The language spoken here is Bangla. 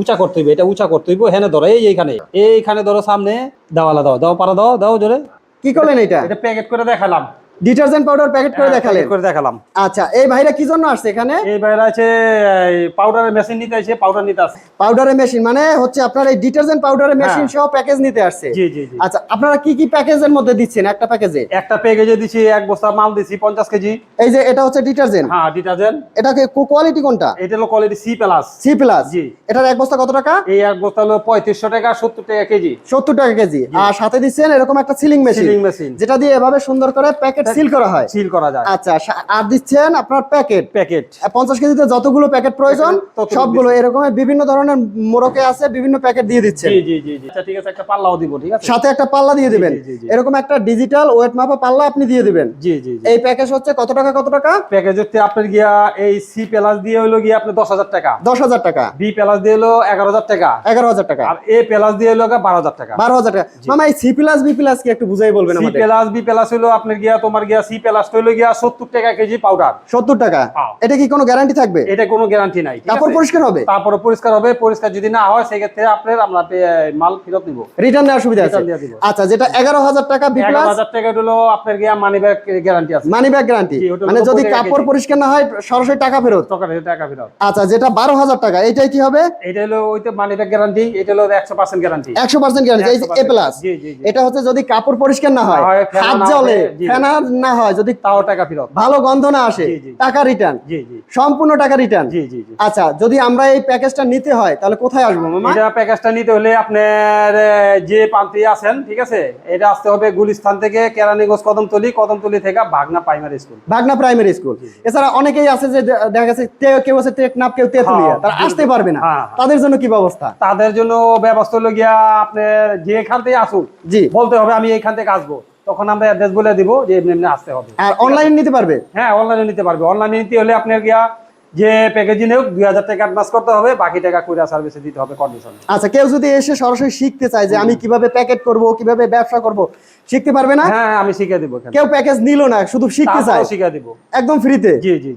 উঁচা করতে হইবে এটা উঁচা করতে হইব হ্যাঁ ধরো এই এইখানে। এইখানে ধরো সামনে দেওয়ালা দাও দাও পারা দাও দাও জোরে। কি করলেন এটা এটা প্যাকেট করে দেখালাম। ডিটারজেন্ট পাউডার প্যাকেট করে হ্যাঁ, packet করে দেখালাম। আচ্ছা এই ভাইরা কি জন্য আসছে এখানে? এই বাইরে আছে পাউডারের মেশিন নিতে আছে পাউডার নিতে আছে পাউডারের মেশিন মানে হচ্ছে আপনার এই ডিটারজেন্ট পাউডারের মেশিন হ্যাঁ। সহ প্যাকেজ নিতে আসছে। জি জি আচ্ছা আপনারা কি কি প্যাকেজের মধ্যে দিচ্ছেন একটা প্যাকেজে একটা প্যাকেজে দিছি এক বস্তা মাল দিছি পঞ্চাশ কেজি। এই যে এটা হচ্ছে ডিটারজেন্ট? হ্যাঁ ডিটারজেন্ট। এটাকে কোয়ালিটি কোনটা? এটা হলো quality C plus C plus জি। এটার এক বস্তা কত টাকা? এই এক বস্তা হলো পঁয়ত্রিশশো টাকা সত্তর টাকা কেজি। সত্তর টাকা কেজি। আর সাথে দিচ্ছেন এরকম একটা সিলিং মেশিন সিলিং মেশিন যেটা দিয়ে এভাবে সুন্দর করে প্যাকেট সিল করা হয়? সিল করা যায়। আচ্ছা আর দিচ্ছেন আপনার প্যাকেট প্যাকেট পঞ্চাশ কেজিতে যতগুলো প্যাকেট প্রয়োজন সবগুলো এরকম বিভিন্ন ধরনের মোড়কে আছে বিভিন্ন প্যাকেট দিয়ে দিচ্ছেন। জি জি জি আচ্ছা ঠিক আছে একটা পাল্লাও দিব ঠিক আছে? সাথে একটা পাল্লা দিয়ে দিবেন। এরকম একটা ডিজিটাল ওয়েট মাপা পাল্লা আপনি দিয়ে দিবেন। জি জি এই প্যাকেজ হচ্ছে কত টাকা কত টাকা? প্যাকেজ হচ্ছে আপনার গিয়া এই সি প্লাস দিয়ে হলো গিয়া দশ হাজার টাকা। দশ হাজার টাকা। বি প্লাস দিয়ে হলো এগারো হাজার টাকা। এগারো হাজার টাকা। আর এ প্লাস দিয়ে হলো গিয়া বারো হাজার টাকা। বারো হাজার টাকা। মামা এই সি প্লাস বি প্লাস কি একটু বুঝাই বলবেন সি প্লাস বি প্লাস হলো আপনার গিয়া তোমার গিয়া সি প্লাস হলো গিয়া সত্তর টাকা কেজি পাউডার সত্তর টাকা? হ্যাঁ। এটা কি কোনো গ্যারান্টি থাকবে? এটা কোনো গ্যারান্টি নাই আছে? পরিষ্কার হবে? তারপরে পরিষ্কার হবে পরিষ্কার যদি না হয় সেক্ষেত্রে আপনার আমরা মাল ফেরত দিব রিটার্ন দেওয়ার সুবিধা আছে। আচ্ছা যেটা এগারো হাজার টাকা বি এগারো হাজার টাকা হলো আপনার গিয়া মানি ব্যাগ গ্যারান্টি আছে। মানি ব্যাগ গ্যারান্টি মানে যদি কাপড় পরিষ্কার না হয় সরাসরি টাকা ফেরত? টাকা ফেরত আচ্ছা যেটা বারো হাজার টাকা এটাই কি হবে? এটা হলো ওইটা মানি ব্যাগ গ্যারান্টি এটা হলো একশো পার্সেন্ট গ্যারান্টি একশো পার্সেন্ট গ্যারান্টি এই এ প্লাস এটা হচ্ছে যদি কাপড় পরিষ্কার না হয় হাত জলে হয়, ফেনা না হয় যদি তাও টাকা ফেরত। ভালো গন্ধ না আসে। টাকা রিটার্ন জি জি। সম্পূর্ণ টাকা রিটার্ন জি জি জি। আচ্ছা যদি আমরা এই প্যাকেজটা নিতে হয় তাহলে কোথায় আসব মামা? এটা প্যাকেজটা নিতে হলে আপনার যে প্রান্তে আছেন ঠিক আছে? এটা আসতে হবে গুলিস্থান থেকে কেরানীগঞ্জ কদমতলি কদমতলি থেকে Bagna primary school Bhagna primary school এছাড়া অনেকেই আছে যে দেখা গেছে কেউ আছে টেকনাফ কেউ তেতুলিয়া হ্যাঁ, তারা আসতে পারবে না। হ্যাঁ। তাদের জন্য কি ব্যবস্থা? তাদের জন্য ব্যবস্থা হলো গিয়া আপনার যেখান থেকে আসুক জি। বলতে হবে আমি এইখান থেকে আসব। তখন আমরা অ্যাড্রেস বলে দিব যে এমনি এমনি আসতে হবে। আর অনলাইন নিতে পারবে? হ্যাঁ অনলাইনে নিতে পারবে। অনলাইনে নিতে হলে আপনার গিয়া যে প্যাকেজিং হোক দুই হাজার টাকা অ্যাডভান্স করতে হবে বাকি টাকা কুরিয়ার সার্ভিসে দিতে হবে কন্ডিশন আচ্ছা কেউ যদি এসে সরাসরি শিখতে চায় যে আমি কীভাবে প্যাকেট করব কীভাবে ব্যবসা করব শিখতে পারবে না? হ্যাঁ আমি শিখে দিব কেউ প্যাকেজ নিল না শুধু শিখতে চায়। শিখিয়ে শিখে দিব। একদম ফ্রিতে জি জি।